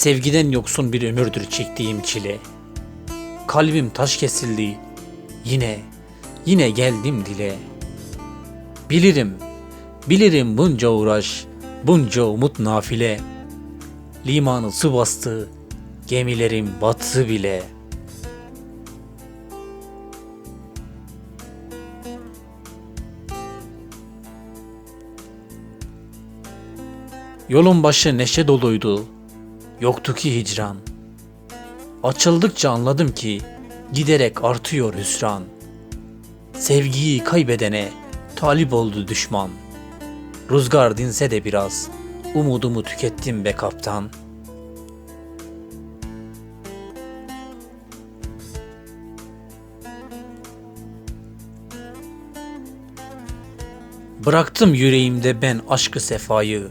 Sevgiden yoksun bir ömürdür çektiğim çile. Kalbim taş kesildi. Yine, yine geldim dile. Bilirim, bilirim bunca uğraş, bunca umut nafile. Limanı su bastı, gemilerim battı bile. Yolun başı neşe doluydu, yoktu ki hicran. Açıldıkça anladım ki giderek artıyor hüsran. Sevgiyi kaybedene talip oldu düşman. Rüzgar dinse de biraz umudumu tükettim be kaptan. Bıraktım yüreğimde ben aşkı sefayı.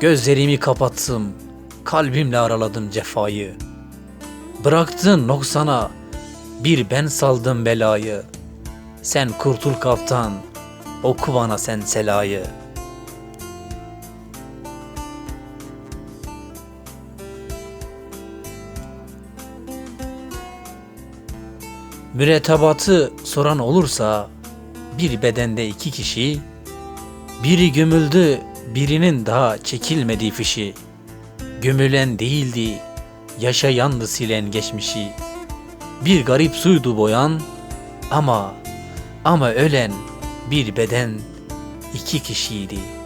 Gözlerimi kapattım, kalbimle araladım cefayı. Bıraktın noksana, bir ben saldım belayı. Sen kurtul kaptan, oku bana sen selayı. Mürettebatı soran olursa, bir bedende iki kişi, biri gömüldü, birinin daha çekilmedi fişi. Gömülen değildi, yaşayandı silen geçmişi. Bir garip suydu boyan, ama, ama ölen bir beden iki kişiydi.''